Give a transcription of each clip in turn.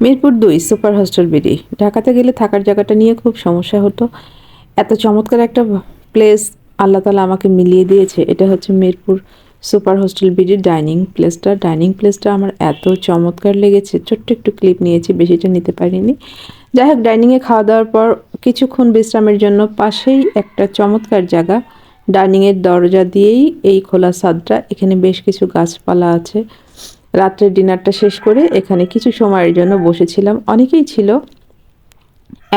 মিরপুর দুই, super hostel BD. ঢাকাতে গেলে থাকার জায়গাটা নিয়ে খুব সমস্যা হতো। এত চমৎকার একটা প্লেস আল্লাহ তালা আমাকে মিলিয়ে দিয়েছে। এটা হচ্ছে মিরপুর সুপার হোস্টেল বিডির ডাইনিং প্লেসটা। ডাইনিং প্লেসটা আমার এত চমৎকার লেগেছে। ছোট্ট একটু ক্লিপ নিয়েছি, বেশিটা নিতে পারিনি। যাই হোক, ডাইনিংয়ে খাওয়া দাওয়ার পর কিছুক্ষণ বিশ্রামের জন্য পাশেই একটা চমৎকার জায়গা। ডাইনিংয়ের দরজা দিয়েই এই খোলা সাদটা এখানে বেশ কিছু গাছপালা আছে। রাত্রের ডিনারটা শেষ করে এখানে কিছু সময়ের জন্য বসেছিলাম। অনেকেই ছিল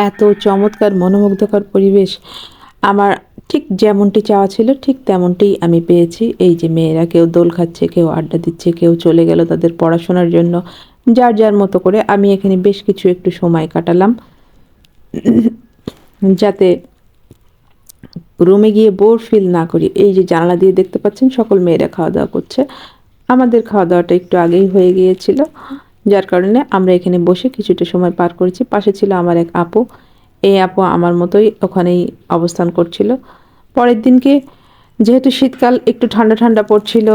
এত চমৎকার, মনোমুগ্ধকর পরিবেশ। আমার ঠিক যেমনটি চাওয়া ছিল, ঠিক তেমনটিই আমি পেয়েছি। এই যে মেয়েরা কেউ দোল খাচ্ছে, কেউ আড্ডা দিচ্ছে, কেউ চলে গেল তাদের পড়াশোনার জন্য। যার যার মতো করে আমি এখানে বেশ কিছু একটু সময় কাটালাম। যাতে রুমে গিয়ে বোর ফিল না করি। এই যে জানালা দিয়ে দেখতে পাচ্ছেন, সকল মেয়েরা খাওয়া দাওয়া করছে। আমাদের খাওয়া দাওয়াটা একটু আগেই হয়ে গিয়েছিল। যার কারণে আমরা এখানে বসে কিছুটা সময় পার করেছি। পাশে ছিল আমার এক আপু। এই আপু আমার মতোই ওখানেই অবস্থান করছিল। পরের দিনকে যেহেতু শীতকাল একটু ঠান্ডা ঠান্ডা পড়ছিল,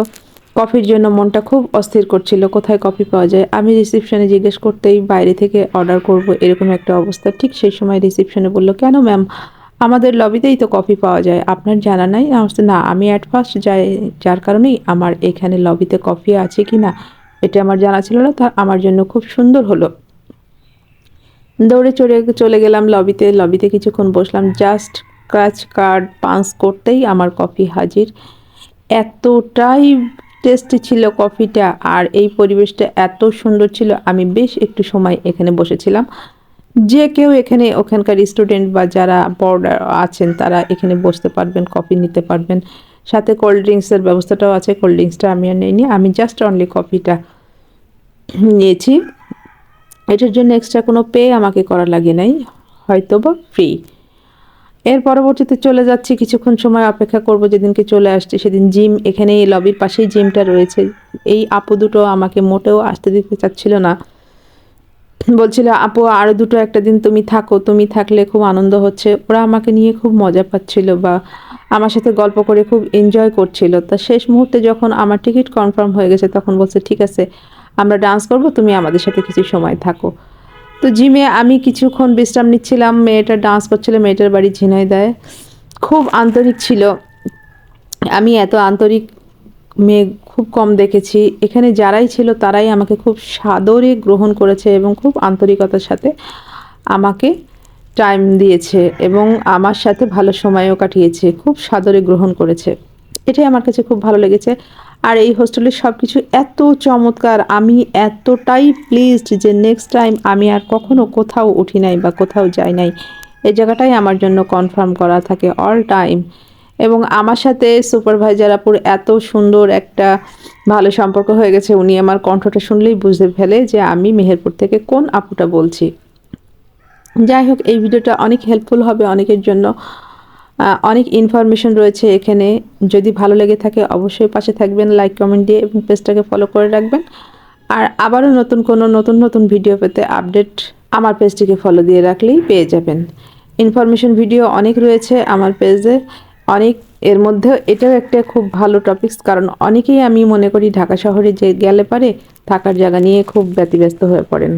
কফির জন্য মনটা খুব অস্থির করছিল, কোথায় কফি পাওয়া যায়? আমি রিসিপশনে জিজ্ঞেস করতেই বাইরে থেকে অর্ডার করব এরকম একটা অবস্থা। ঠিক সেই সময় রিসিপশনে বলল, কেন ম্যাম? আমাদের লবিতেই তো কফি পাওয়া যায়। আপনার জানা নাই? না, আমি অ্যাট ফার্স্ট যাই, যার কারণেই আমার এখানে লবিতে কফি আছে কি না, এটা আমার জানা ছিল না, তা আমার জন্য খুব সুন্দর হলো। দৌড়ে চড়ে চলে গেলাম লবিতে লবিতে কিছুক্ষণ বসলাম। জাস্ট ক্রাচ কার্ড পাঞ্চ করতেই আমার কফি হাজির। এতটাই টেস্টি ছিল কফিটা, আর এই পরিবেশটা এত সুন্দর ছিল, আমি বেশ একটু সময় এখানে বসেছিলাম। যে কেউ এখানে ওখানকার স্টুডেন্ট বা যারা বর্ডার আছেন, তারা এখানে বসতে পারবেন কফি নিতে পারবেন। সাথে কোল্ড ড্রিঙ্কসের ব্যবস্থাটাও আছে কোল্ড ড্রিঙ্কসটা আমি আর নিইনি। আমি জাস্ট অনলি কফিটা নিয়েছি। এটার জন্য এক্সট্রা কোনো পে আমাকে করা লাগে নাই হয়তো বা ফ্রি এর পরবর্তীতে চলে যাচ্ছি, কিছুক্ষণ সময় অপেক্ষা করব, যেদিনকে চলে আসছে, সেদিন জিম এখানে লবির পাশেই জিমটা রয়েছে। এই আপু দুটো আমাকে মোটেও আসতে দিতে চাচ্ছিল না। বলছিল, আপু আরও দুটো একটা দিন তুমি থাকো, তুমি থাকলে খুব আনন্দ হচ্ছে। ওরা আমাকে নিয়ে খুব মজা পাচ্ছিল বা আমার সাথে গল্প করে খুব এনজয় করছিল। তা শেষ মুহূর্তে যখন আমার টিকিট কনফার্ম হয়ে গেছে, তখন বলছে, ঠিক আছে, আমরা ডান্স করব, তুমি আমাদের সাথে কিছু সময় থাকো। তো জিমে আমি কিছুক্ষণ বিশ্রাম নিচ্ছিলাম, মেয়েটা ডান্স করছিল, মেয়েটার বাড়ি ঝিনাই ঝিনাইদায় খুব আন্তরিক ছিল। আমি এত আন্তরিক মেয়ে খুব কম দেখেছি। এখানে যারাই ছিল তারাই আমাকে খুব সাদরে গ্রহণ করেছে এবং খুব আন্তরিকতার সাথে আমাকে টাইম দিয়েছে এবং আমার সাথে ভালো সময়ও কাটিয়েছে, খুব সাদরে গ্রহণ করেছে। এটাই আমার কাছে খুব ভালো লেগেছে। আর এই হোস্টেলের সব কিছু এত চমৎকার, আমি এতটাই প্লিজড যে নেক্সট টাইম আমি আর কখনো কোথাও উঠি নাই বা কোথাও যাই নাই। এই জায়গাটাই আমার জন্য কনফার্ম করা থাকে অল টাইম এবং আমার সাথে সুপারভাইজার আপুর এত সুন্দর একটা ভালো সম্পর্ক হয়ে গেছে, উনি আমার কণ্ঠটা শুনলেই বুঝতে ফেলে যে আমি মেহেরপুর থেকে কোন আপুটা বলছি। যাই হোক, এই ভিডিওটা অনেক হেল্পফুল হবে অনেকের জন্য। অনেক ইনফরমেশন রয়েছে এখানে। যদি ভালো লেগে থাকে অবশ্যই পাশে থাকবেন লাইক কমেন্ট দিয়ে এবং পেজটাকে ফলো করে রাখবেন। আর আবারও নতুন কোনো নতুন নতুন ভিডিও পেতে আপডেট আমার পেজটিকে ফলো দিয়ে রাখলেই পেয়ে যাবেন। ইনফরমেশন ভিডিও অনেক রয়েছে আমার পেজে অনেক এর মধ্যে এটাও একটা খুব ভালো টপিকস কারণ অনেকেই আমি মনে করি ঢাকা শহরে যে গেলে পারে থাকার জায়গা নিয়ে খুব ব্যতিব্যস্ত হয়ে পড়েন।